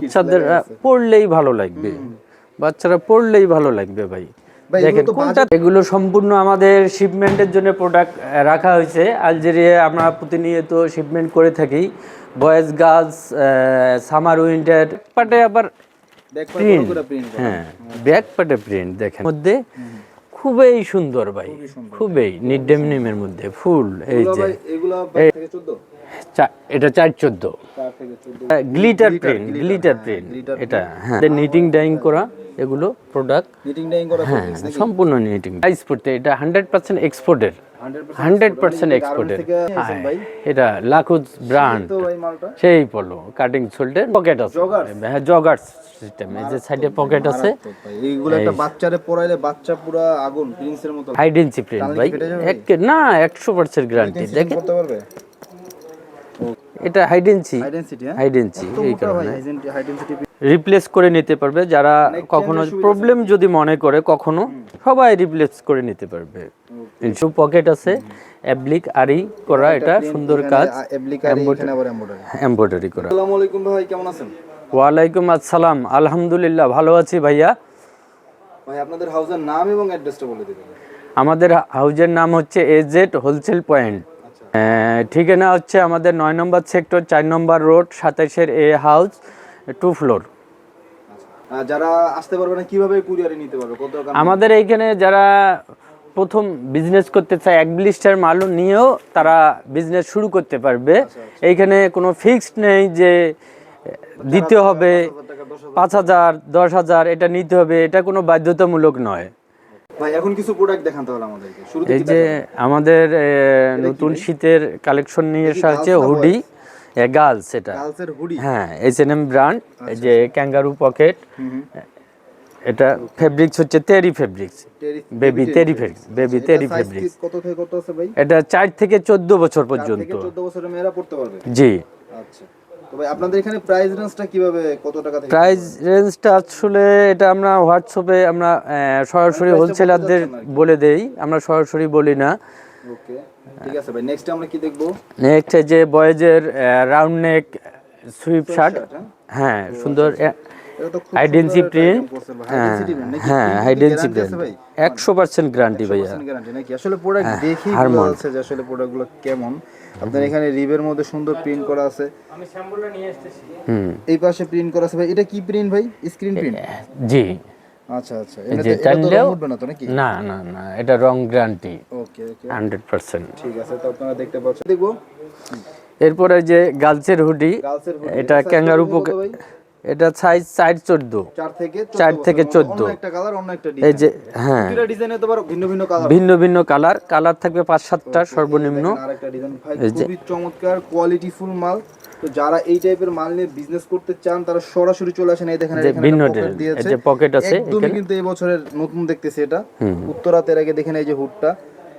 বাচ্চাদের পড়লেই ভালো লাগবে। বাচ্চারা পড়লেই ভালো লাগবে ভাই। দেখেন কোনটা এগুলো সম্পূর্ণ আমাদের শিপমেন্টের জন্য প্রোডাক্ট রাখা হয়েছে। আলজেরিয়া আমরা প্রতিনিয়ত শিপমেন্ট করে থাকি। বয়েজ গার্লস সামার উইন্টার পাটে আবার প্রিন্ট হ্যাঁ ব্যাক পাটে প্রিন্ট দেখেন। মধ্যে খুবই সুন্দর ভাই। খুবই নিডেমনিমের মধ্যে ফুল এই যে। এগুলো বাইরে থেকে 14 চা- এটা চার চোদ্দ। চার থেকে 14 গ্লিটার প্রিন্ট গ্লিটার প্রিন্ট এটা হ্যাঁ। নিটিং ডাইং করা এগুলো প্রোডাক্ট নিটিং ডাইং করা হ্যাঁ সম্পূর্ণ নিটিং প্রাইস পড়তে এটা হান্ড্রেড পার্সেন্ট এক্সপোর্টের হান্ড্রেড পার্সেন্ট এক্সপোর্টের এটা লাখুজ ব্র্যান্ড সেই পলো কাটিং সোল্ডের পকেট আছে। হ্যাঁ জগার্স সিস্টেম এই যে সাইডে পকেট আছে। এইগুলো একটা বাচ্চারে পরাইলে বাচ্চা পুরো আগুন প্রিন্সের মতো। হাই ডেন্সি প্রিন্ট ভাই। না একশো পার্সেন্ট গ্যারান্টি দেখেন। এটা হাই ডেন্সি হাই ডেনসিটি হ্যাঁ। এই কারণে। রিপ্লেস করে নিতে পারবে যারা কখনো প্রবলেম যদি মনে করে কখনো সবাই রিপ্লেস করে নিতে পারবে। ইনসু পকেট আছে অ্যাবলিক আরি করা এটা সুন্দর কাজ। অ্যাপ্লিকারি এখানে আবার এমব্রয়ডারি করা। আসসালামু আলাইকুম ভাই কেমন আছেন? ওয়ালাইকুম আসসালাম আলহামদুলিল্লাহ ভালো আছি ভাইয়া। ভাই আপনাদের হাউসের নাম এবং অ্যাড্রেসটা বলে দিবেন। আমাদের হাউজের নাম হচ্ছে এজেড হোলসেল পয়েন্ট ঠিকানা হচ্ছে আমাদের নয় নম্বর সেক্টর চার নম্বর রোড সাতাইশের এ হাউস টু ফ্লোর। যারা আসতে পারবে না কীভাবে কুরিয়ারে নিতে পারবে? কত আমাদের এইখানে যারা প্রথম বিজনেস করতে চায় এক ব্লিস্টার মাল নিয়েও তারা বিজনেস শুরু করতে পারবে। এইখানে কোনো ফিক্সড নেই যে দিতে হবে পাঁচ হাজার দশ হাজার এটা নিতে হবে এটা কোনো বাধ্যতামূলক নয়। ভাই এখন কিছু প্রোডাক্ট দেখান তাহলে আমাদেরকে। শুরুতে এই যে আমাদের নতুন শীতের কালেকশন নিয়ে এসে আছে হুডি গার্লস এটা। গার্লসের হুডি হ্যাঁ এইচ এন এম ব্র্যান্ড এই যে ক্যাঙ্গারু পকেট এটা ফেব্রিক্স হচ্ছে terry fabrics baby terry fabrics baby terry fabrics কত থেকে কত আছে ভাই? এটা চার থেকে চোদ্দ বছর চার পর্যন্ত। থেকে 14 বছরের মেয়েরা পড়তে পারবে? জি। আচ্ছা। তো ভাই আপনাদের এখানে প্রাইস রেঞ্জটা কীভাবে কত টাকা থেকে প্রাইস রেঞ্জটা আসলে এটা আমরা হোয়াটসঅ্যাপে আমরা সরাসরি হোলসেলারদের বলে দেই আমরা সরাসরি বলি না। ওকে ঠিক আছে ভাই নেক্সট আমরা কি দেখব? নেক্সট যে বয়েজের রাউন্ড নেক সুইপ শার্ট হ্যাঁ? সুন্দর প্রিন্ট হ্যাঁ হাইডেন্সি প্রিন্ট নাকি? হ্যাঁ ভাই? একশো পার্সেন্ট গ্যারান্টি ভাইয়া। আসলে প্রোডাক্ট দেখেই Harmon। বোঝা যাচ্ছে যে আসলে প্রোডাক্টগুলো কেমন। আপনার এখানে রিবের মধ্যে সুন্দর প্রিন্ট করা আছে। আমি স্যাম্পলটা নিয়ে এসেছি। হুম। এই পাশে প্রিন্ট করা আছে ভাই। এটা কি প্রিন্ট ভাই? স্ক্রিন প্রিন্ট জি। আচ্ছা আচ্ছা। এটা তো রং উঠবে না তো নাকি? না না না। এটা রং guarantee okay okay hundred percent ঠিক আছে তো আপনারা দেখতে পাচ্ছেন। দেখব। এরপরে যে গালসের হুডি এটা ক্যাঙ্গারু পকেট এটা সাইজ সাইড চোদ্দ। চার থেকে চার থেকে বছর। 14 অন্য একটা কালার একটা এই যে হ্যাঁ। তো ভিন্ন ভিন্ন কালার ভিন্ন ভিন্ন কালার কালার থাকবে পাঁচ সাতটা সর্বনিম্ন। এই যে- চমৎকার কোয়ালিটি ফুল মাল। তো যারা এই টাইপের মাল নিয়ে বিজনেস করতে চান তারা সরাসরি চলে আসেন। এই দেখেন ভিন্ন একটা যে pocket আছে একদমই কিন্তু এই বছরের নতুন দেখতেছি এটা। উত্তরাতের আগে দেখেন এই যে হুডটা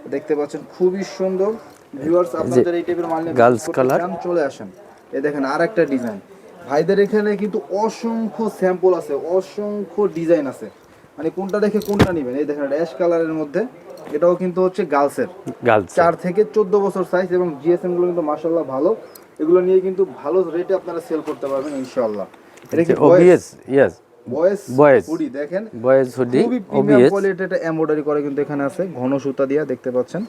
দেখতে পাচ্ছেন খুবই সুন্দর। ভিউয়ার্স আপনাদের এই টাইপের মাল নিয়ে color। চান চলে আসেন। এই দেখেন আরেকটা ডিজাইন ভাইদের এখানে কিন্তু অসংখ্য স্যাম্পল আছে অসংখ্য ডিজাইন আছে। মানে কোনটা দেখে কোনটা নেবেন? এই দেখেন অ্যাশ কালারের মধ্যে এটাও কিন্তু হচ্ছে গার্লসের গার্লস চার থেকে চোদ্দ বছর সাইজ এবং জিএসএমগুলো কিন্তু মাশাল্লাহ ভালো। এগুলো নিয়ে কিন্তু ভালো রেটে আপনারা সেল করতে পারবেন ইনশাআল্লাহ। এটা কি ওবিএস ইয়েস বয়েস। হুডি দেখেন। বয়েজ হুডি ওবিএস কোয়ালিটি এটা এমব্রয়ডারি করে কিন্তু এখানে আছে ঘন সুতা দিয়া দেখতে পাচ্ছেন।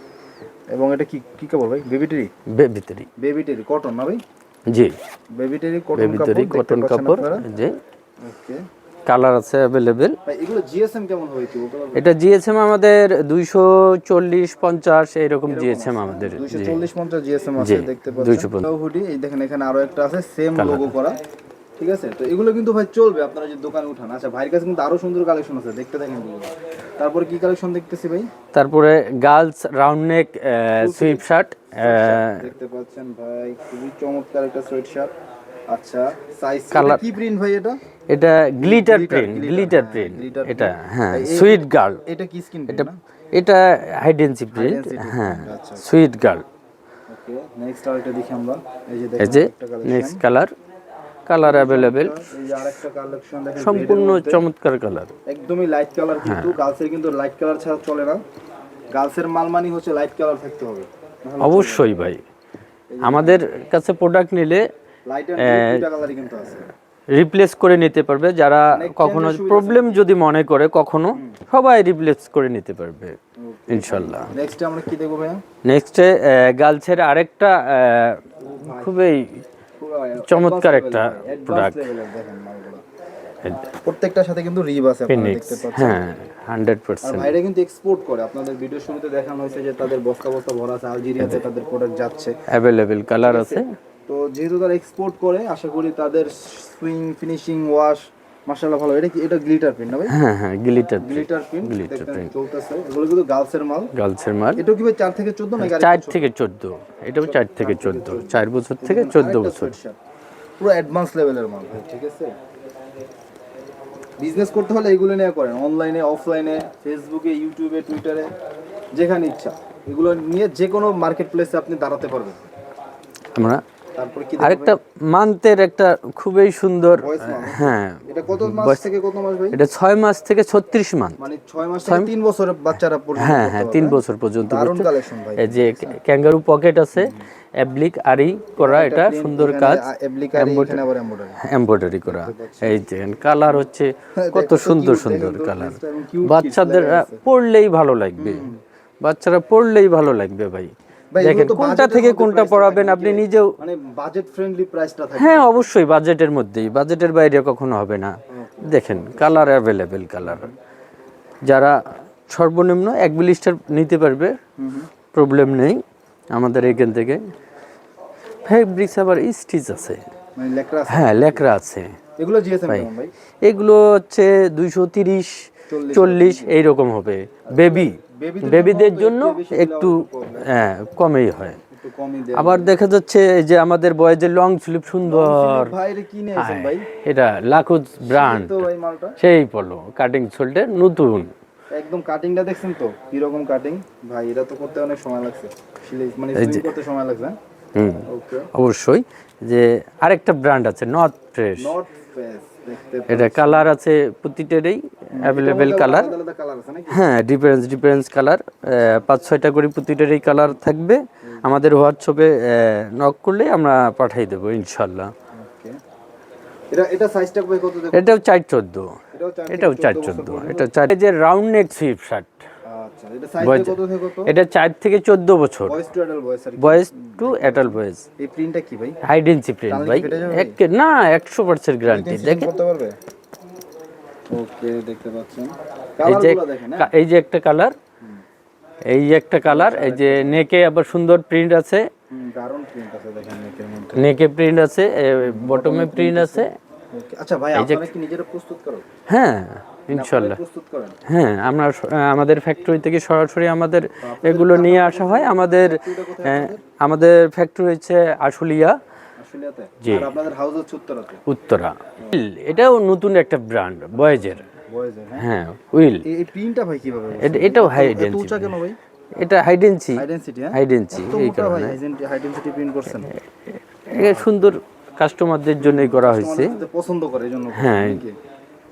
এবং এটা কি কি কাপড় ভাই? বেবিটেরি ভিতরি বেবিটেরি কটন না ভাই? জি। বেবিটেরি কটন কাপড় ওকে কালার আছে অ্যাভেলেবেল ভাই এগুলো জিএসএম কেমন পারবেন? এটা জিএসএম আমাদের দুইশো চল্লিশ পঞ্চাশ এইরকম জিএসএম আমাদের দুইশো জি। চল্লিশ পঞ্চাশ জিএসএম আছে জি, দেখতে 250 পাচ্ছেন হুডি এই দেখেন এখানে আরও একটা আছে সেম লোগো করা। ঠিক আছে? তো এগুলো কিন্তু ভাই চলবে আপনারা যদি দোকানে উঠান। আচ্ছা ভাইয়ের কাছে কিন্তু আরও সুন্দর কালেকশন আছে দেখতে থাকেন এগুলো। তারপরে কি কালেকশন দেখতেছি ভাই? তারপরে girls round neck sweat shirt দেখতে পাচ্ছেন ভাই খুবই চমৎকার একটা সোয়েট শার্ট আচ্ছা সাইজ কি প্রিন্ট ভাই এটা? এটা গ্লিটার প্রিন্ট গ্লিটার হ্যাঁ, প্রিন্ট এটা হ্যাঁ সুইট গার্ল এটা কি স্কিন এটা এটা হাইডেন্সি প্রিন্ট হ্যাঁ। সুইট গার্ল ওকে নেক্সট আর এটা দেখি আমরা। এই যে দেখেন নেক্সট কালার কালার অ্যাভেলেবেল এই যে আরেকটা কালেকশন দেখেন সম্পূর্ণ। চমৎকার কালার একদমই লাইট কালার কিন্তু হ্যাঁ। গার্লসের কিন্তু লাইট কালার ছাড়া চলে না। গার্লসের মাল মানি হচ্ছে লাইট কালার থাকতে হবে। অবশ্যই ভাই। আমাদের কাছে প্রোডাক্ট নিলে রিপ্লেস করে নিতে পারবে। যারা কখনো প্রবলেম যদি মনে করে কখনো সবাই রিপ্লেস করে নিতে পারবে ইনশাল্লাহ। নেক্সট আমরা কি দেখব ভাইয়া? নেক্সটে গার্লসের আরেকটা খুবই চমৎকার একটা প্রোডাক্ট প্রত্যেকটার সাথে কিন্তু রিব আছে আপনারা দেখতে পাচ্ছেন। হ্যাঁ হান্ড্রেড আর পার্সেন্ট ভাইরা কিন্তু এক্সপোর্ট করে আপনাদের ভিডিও শুরুতে দেখানো হয়েছে যে তাদের বস্তা বস্তা ভরা আছে আলজেরিয়াতে তাদের প্রোডাক্ট যাচ্ছে। অ্যাভেলেবেল কালার আছে। তো যেহেতু তারা এক্সপোর্ট করে আশা করি তাদের সুইং ফিনিশিং ওয়াশ মাশাআল্লাহ ভালো। এটা কি এটা গ্লিটার প্রিন্ট না ভাই? হ্যাঁ হ্যাঁ গ্লিটার গ্লিটার Glitter দেখতে print। চলতেছে। এগুলো কিন্তু গার্লসের মাল। গার্লসের মাল। এটা কি ভাই 4 থেকে 14 নাকি চার থেকে চোদ্দ। এটাও চার থেকে চোদ্দ। চার বছর থেকে চোদ্দ বছর। পুরো অ্যাডভান্স লেভেলের মাল ভাই ঠিক আছে? বিজনেস করতে হলে এগুলো নিয়ে করেন। অনলাইনে অফলাইনে ফেসবুকে ইউটিউবে টুইটারে যেখানে ইচ্ছা। এগুলো নিয়ে যে কোনো মার্কেট প্লেসে আপনি দাঁড়াতে পারবেন। আমরা আরেকটা মান্থের একটা খুবই সুন্দর হ্যাঁ। এটা কত মাস থেকে কত মাস ভাই? এটা ছয় মাস থেকে ছত্রিশ মানে 6 মাস থেকে 3 বছরের বাচ্চারা পর্যন্ত হ্যাঁ হ্যাঁ পারবে, তিন বছর পর্যন্ত দারুণ কালেকশন ভাই। এই যে ক্যাঙ্গারু পকেট আছে অ্যাবলিক আরি করা এটা সুন্দর কাজ। এমব্রয়ডারি করা। এই যে কালার হচ্ছে কত সুন্দর সুন্দর কালার বাচ্চাদের পড়লেই ভালো লাগবে। বাচ্চারা পড়লেই ভালো লাগবে ভাই ভাই, দেখেন কোনটা থেকে কোনটা পড়াবেন? আপনি নিজেও মানে বাজেট ফ্রেন্ডলি প্রাইসটা থাকে। হ্যাঁ অবশ্যই বাজেটের মধ্যেই। বাজেটের বাইরে কখনো হবে না। দেখেন কালার অ্যাভেলেবেল কালার যারা সর্বনিম্ন এক বিলিস্টার নিতে পারবে প্রবলেম নেই আমাদের এখান থেকে। ফেব্রিক্স আবার স্টিচ আছে। মানে আছে। হ্যাঁ লেকরা আছে। এগুলো এগুলো হচ্ছে দুইশো তিরিশ চল্লিশ। চল্লিশ এইরকম হবে। বেবি বেবিদের জন্য একটু। হ্যাঁ কমেই হয়। আবার দেখা যাচ্ছে যে আমাদের বয়েজের লং স্লিপ সুন্দর এটা লাখুজ ব্র্যান্ড মালটা। সেই পলো কাটিং সোল্ডের নতুন। একদম কাটিংটা দেখছেন তো? কীরকম কাটিং ভাই এটা তো করতে অনেক সময় লাগছে। মানে করতে সময় লাগছে হুম। অবশ্যই যে আরেকটা ব্র্যান্ড আছে নর্থ ফ্রেশ এটা কালার আছে প্রতিটারই অ্যাভেলেবেল কালার। হ্যাঁ ডিফারেন্স ডিফারেন্স কালার। পাঁচ ছয়টা করে প্রতিটারই কালার থাকবে। আমাদের হোয়াটসঅ্যাপে নক করলে আমরা পাঠিয়ে দেবো ইনশাল্লাহ। এটা এটা সাইজটা কত দেখো? এটাও চার চোদ্দ। এটাও চার থেকে এটাও চার 14 বছর চোদ্দ। এটা চার এই যে রাউন্ড নেক সুইপ শার্ট এটা কত এটা চার থেকে চোদ্দ বছর। Boys two. অ্যাডাল বয়েজ এই প্রিন্টটা কি ভাই? হাইডেন্সি প্রিন্ট ভাই। না একশো পার্সেন্ট গ্যারান্টি দেখেন। ওকে দেখতে পাচ্ছেন। এই যে হ্যাঁ? এই যে একটা কালার এই যে একটা কালার এই যে নেকে আবার সুন্দর প্রিন্ট আছে। নেকে প্রিন্ট আছে বটমে প্রিন্ট আছে আচ্ছা ভাই আপনারা কি নিজেরা প্রস্তুত করো? হ্যাঁ। ইনশাল্লাহ। হ্যাঁ আমরা আমাদের ফ্যাক্টরি থেকে সরাসরি আমাদের এগুলো নিয়ে আসা হয়। আমাদের আমাদের ফ্যাক্টরি হচ্ছে আশুলিয়া। জি। উত্তরা। এটাও নতুন একটা ব্র্যান্ড বয়েজের হ্যাঁ? হ্যাঁ উইল। এটাও হাই ভাই? এটা হাইডেন্সি হ্যাঁ? হাইডেন্সি তো এই কারণে। এটা সুন্দর কাস্টমারদের জন্যই করা হয়েছে। পছন্দ করে হ্যাঁ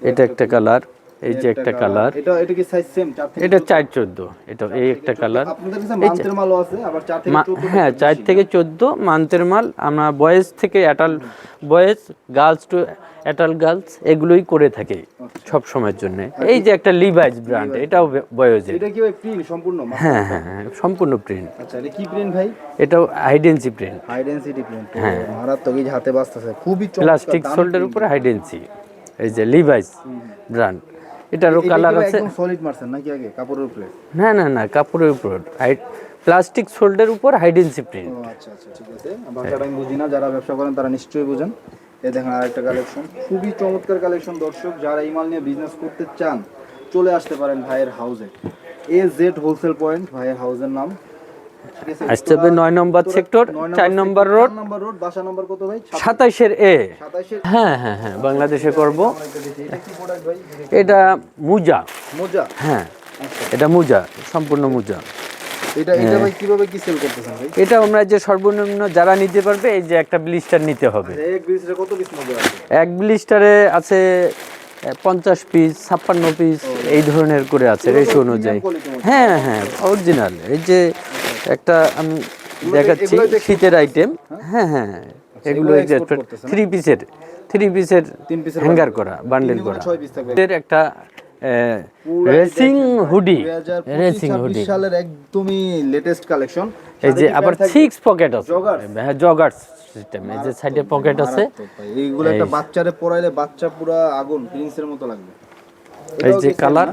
এটা একটা কালার এই যে একটা কালার এটা এটা কি সাইজ সেম এটা চার চোদ্দ এটা এই একটা কালার আপনাদের কাছে মান্থের মালও আছে আবার চার থেকে চোদ্দ হ্যাঁ চার থেকে চোদ্দ মান্থের মাল। আমরা বয়েজ থেকে adult boys girls to adult girls এগুলোই করে থাকি সব সময়ের জন্য। এই যে একটা লিভাইজ ব্র্যান্ড এটাও বয়েজের এটা কি প্রিন্ট সম্পূর্ণ হ্যাঁ হ্যাঁ হ্যাঁ সম্পূর্ণ প্রিন্ট আচ্ছা এটা কি প্রিন্ট ভাই? এটাও high density print high density print মারাত্মক এই হাতে বাজতেছে খুবই প্লাস্টিক সোল্ডের। উপরে হাইডেন্সি এই যে লিভাইজ ব্র্যান্ড এটারও এটা কালার আছে। একদম সলিড মারছেন নাকি আগে? কাপড়ের উপরে? না না না কাপড়ের উপর। প্লাস্টিক সোল্ডের উপর হাইডেন্সি প্রিন্ট আচ্ছা আচ্ছা ঠিক আছে। ভাষাটা আমি বুঝি না যারা ব্যবসা করেন তারা নিশ্চয়ই বুঝেন। এই দেখেন আরেকটা কালেকশন খুবই চমৎকার কালেকশন দর্শক। যারা এই মাল নিয়ে বিজনেস করতে চান চলে আসতে পারেন ভাইয়ের হাউসে এ। জেড হোলসেল পয়েন্ট ভাইয়ের হাউসের নাম। আসতে হবে নয় নম্বর সেক্টর চার নম্বর রোড। নম্বর রোড বাসা নম্বর কত ভাই? সাতাইশের এ। হ্যাঁ হ্যাঁ হ্যাঁ বাংলাদেশে করব। এটা এটা মুজা। হ্যাঁ এটা মুজা সম্পূর্ণ মুজা। এটা এটা ভাই কীভাবে কি সেল করতেছেন ভাই? এটা আমরা যে সর্বনিম্ন যারা নিতে পারবে এই যে একটা ব্লিস্টার নিতে হবে। মোজা এক ব্লিস্টারে আছে পঞ্চাশ পিস ছাপ্পান্ন পিস এই ধরনের করে আছে রেশো অনুযায়ী। হ্যাঁ হ্যাঁ অরিজিনাল এই যে একটা আমি দেখাচ্ছি শীতের আইটেম হ্যাঁ? হ্যাঁ এগুলো এগুলো export করতেছে না? থ্রি পিসের থ্রি পিসের হ্যাঙ্গার করা বান্ডেল করা। এর একটা রেসিং হুডি রেসিং হুডি সালের একদমই লেটেস্ট কালেকশন এই যে আবার সিক্স পকেট আছে। হ্যাঁ জগার্স সিস্টেম এই যে সাইডে পকেট আছে। এইগুলো একটা বাচ্চারে পরাইলে বাচ্চা পুরো আগুন প্রিন্সের মতো লাগবে। এই যে কালার?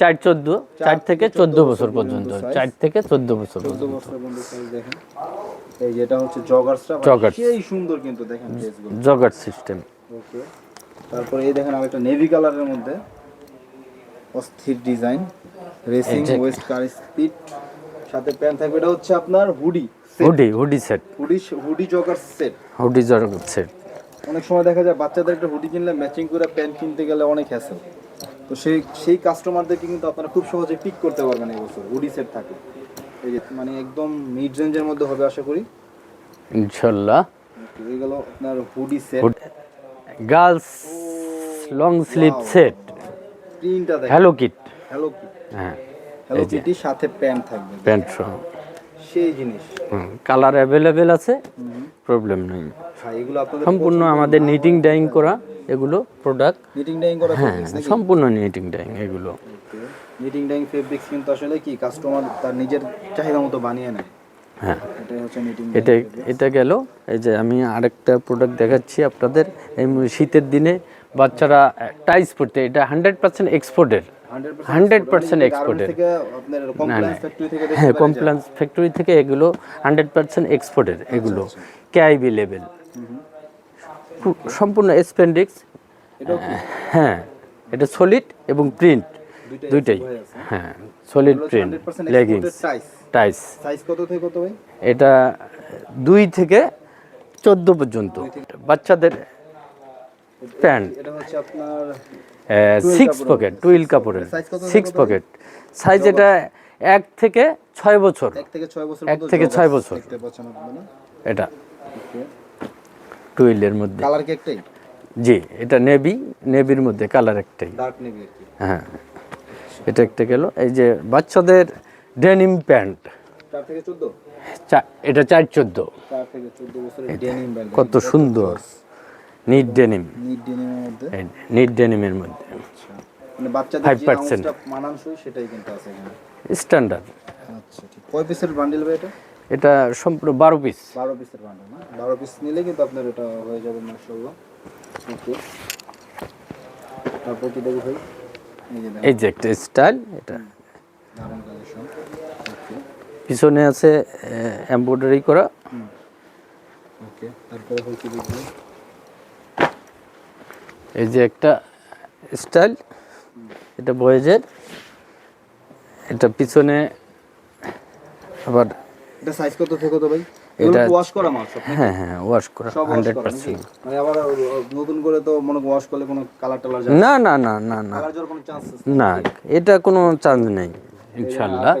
চার চোদ্দ চার থেকে চোদ্দ বছর পর্যন্ত চার থেকে চোদ্দ বছর চোদ্দ পর্যন্ত। বছর পর্যন্ত দেখেন। এই যেটা হচ্ছে জগার্সটা Joggers। সেই সুন্দর কিন্তু দেখেন জগার্স সিস্টেম ওকে তারপরে এই দেখেন আরেকটা নেভি কালারের মধ্যে। অস্থির design racing west car speed সাথে প্যান্ট থাকবে এটা হচ্ছে আপনার hoodie hoodie hoodie set hoodie hoodie jogger set hoodie jogger set অনেক সময় দেখা যায় বাচ্চাদের একটা হুডি কিনলে ম্যাচিং করে প্যান্ট কিনতে গেলে অনেক হ্যাসেল তো সেই সেই কাস্টমারদেরকে কিন্তু আপনারা খুব সহজে পিক করতে পারবেন এই বছর হুডি সেট থাকে। এই যে মানে একদম মিড রেঞ্জের মধ্যে হবে আশা করি। ইনশাল্লাহ। এই গেল আপনার hoodie set girls long sleeve set প্রিন্টটা দেখেন। হ্যালো কিট হ্যালো কিট হ্যাঁ হ্যালো কিটির সাথে প্যান্ট থাকবে। প্যান্ট সহ। জিনিস। কালার অ্যাভেলেবেল আছে প্রবলেম নেই। হ্যাঁ সম্পূর্ণ আমাদের নিটিং ডাইং করা এগুলো প্রোডাক্ট নিটিং ডাইং করা হ্যাঁ সম্পূর্ণ নিটিং ডাইং এগুলো। নিটিং ডাইং ফেব্রিক্স কিন্তু আসলে কি কাস্টমার তার নিজের চাহিদা মতো বানিয়ে নেয়। হ্যাঁ। এটা এটা গেল। এই যে আমি আরেকটা প্রোডাক্ট দেখাচ্ছি আপনাদের। এই শীতের দিনে বাচ্চারা টাইস পড়তে এটা হান্ড্রেড পার্সেন্ট এক্সপোর্টের হান্ড্রেড পার্সেন্ট এক্সপোর্টের হ্যাঁ কমপ্লান্স ফ্যাক্টরি থেকে এগুলো হান্ড্রেড পার্সেন্ট এক্সপোর্টের এগুলো। কেআইবি লেভেল সম্পূর্ণ স্পেন্ডিক্স হ্যাঁ এটা সলিড এবং প্রিন্ট দুইটাই হ্যাঁ সলিড প্রিন্ট লেগিংস টাইস কত থেকে কত ভাই? এটা দুই থেকে চোদ্দ পর্যন্ত। বাচ্চাদের প্যান্ট। এটা হচ্ছে আপনার সিক্স পকেট টুইল কাপড়ের। সিক্স পকেট সাইজ এটা এক থেকে ছয় বছর। এক থেকে ছয় বছর। এটা। টুইলের মধ্যে। কালার কি একটাই? জি এটা নেভি নেভির মধ্যে কালার একটাই। হ্যাঁ। এটা একটা গেল। এই যে বাচ্চাদের ডেনিম প্যান্ট এটা চার চোদ্দ। কত সুন্দর। নিট ডেনিম নিট ডেনিমের মধ্যে? নিট ডেনিমের মধ্যে। আচ্ছা। মানে বাচ্চাদের 5% মানানসই সেটাই কিন্তু আছে এখানে। স্ট্যান্ডার্ড আচ্ছা ঠিক। কয় পিসের বান্ডেল ভাই এটা? এটা সম্পূর্ণ বারো পিস বারো পিসের বান্ডেল না? বারো পিস নিলে কিন্তু আপনার এটা হয়ে যাবে মাসাল্লাহ ওকে তারপর কি দেখো ভাই? এই যে একটা স্টাইল এটা। পিছনে আছে এমব্রয়ডারি করা। ওকে তারপরে হচ্ছে দেখবেন এই যে একটা স্টাইল এটা বয়েজের এটা পিছনে আবার এটা সাইজ কত থেকে কত ভাই? এটা- ওয়াশ করা মাল সব হ্যাঁ হ্যাঁ ওয়াশ করা সব ওয়াশ হান্ড্রেড করা নাকি? পার্সেন্ট মানে আবার নতুন করে তো মনে ওয়াশ করলে কোনো কালার টালার যাবে না। না না না না কালার যাওয়ার কোনো চান্স না এটা কোনো চান্স নেই ইনশাআল্লাহ।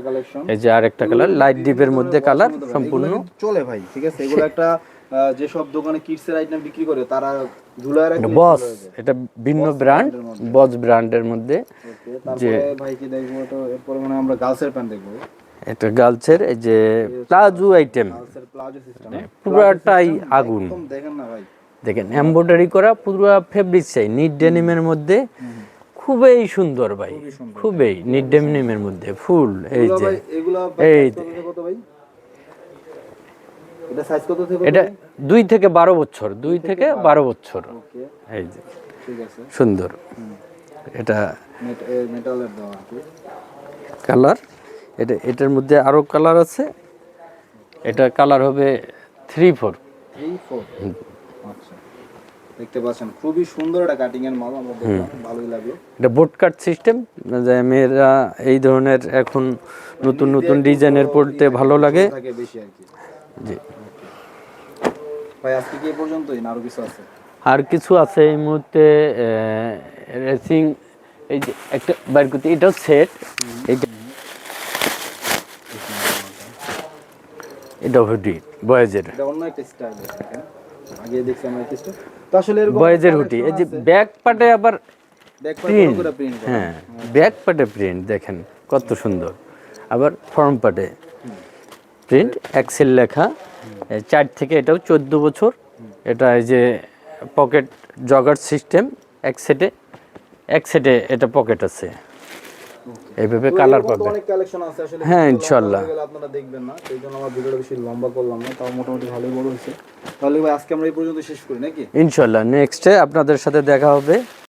এই যে আরেকটা কালার লাইট ডিপের মধ্যে কালার সম্পূর্ণ। চলে ভাই ঠিক আছে? এগুলো একটা যেসব দোকানে কিডসের আইটেম বিক্রি করে তারা ঝুলায় রাখলে বস এটা ভিন্ন ব্র্যান্ড বস ব্র্যান্ডের মধ্যে। তারপরে ভাই কি দেখব তো এরপরে মানে আমরা গার্লসের প্যান্ট দেখব। এটা গার্লসের এই যে প্লাজো আইটেম সিস্টেম পুরাটাই আগুন। দেখেন না ভাই। দেখেন এমব্রয়ডারি করা পুরো ফেব্রিক চাই নিট ডেনিমের মধ্যে। খুবই সুন্দর ভাই খুবই নিট ডেনিমের মধ্যে ফুল এই যে। এই এটা সাইজ কত থেকে এটা দুই থেকে বারো বছর দুই থেকে বারো। বছর। ওকে এই যে ঠিক আছে। সুন্দর। এটা মেটালের দেওয়া কালার এটা এটার মধ্যে আরও কালার আছে। এটা কালার হবে থ্রি ফোর থ্রি ফোর আচ্ছা। দেখতে পাচ্ছেন খুবই সুন্দর একটা কাটিং এর মাল আমরা দেখলাম। ভালোই লাগল। এটা বোট কাট সিস্টেম যে মেয়েরা এই ধরনের এখন নতুন নতুন ডিজাইনের পড়তে ভালো লাগে। বেশি আর কি। জি। ভাই আজকে কি পর্যন্তই না আরও কিছু আছে? আর কিছু আছে এই মুহূর্তে রেসিং এই যে একটা বাইর করতে এটাও সেট এটা হুডি বয়েজের অন্য একটা স্টাইল আগে দেখছি আমরা তো আসলে এরকম বয়েজের হুডি এই যে ব্যাক পাটে আবার ব্যাক প্রিন্ট প্রিন্ট হ্যাঁ ব্যাক পাটে প্রিন্ট দেখেন কত সুন্দর। আবার ফর্ম পাটে প্রিন্ট এক্সেল লেখা চার থেকে এটাও চোদ্দ বছর। এটা এই যে পকেট জগার সিস্টেম এক সেটে এক সেটে এটা পকেট আছে। এইভাবে কালার পাবে। অনেক কালেকশন আছে আসলে। হ্যাঁ, ইনশাল্লাহ। আপনারা দেখবেন না। সেই জন্য আমার ভিডিওটা বেশি লম্বা করলাম না তাও মোটামুটি ভালোই বড় হয়েছে। তাহলে ভাই আজকে আমরা এই পর্যন্ত শেষ করি নাকি? ইনশাল্লাহ নেক্সটে আপনাদের সাথে দেখা হবে।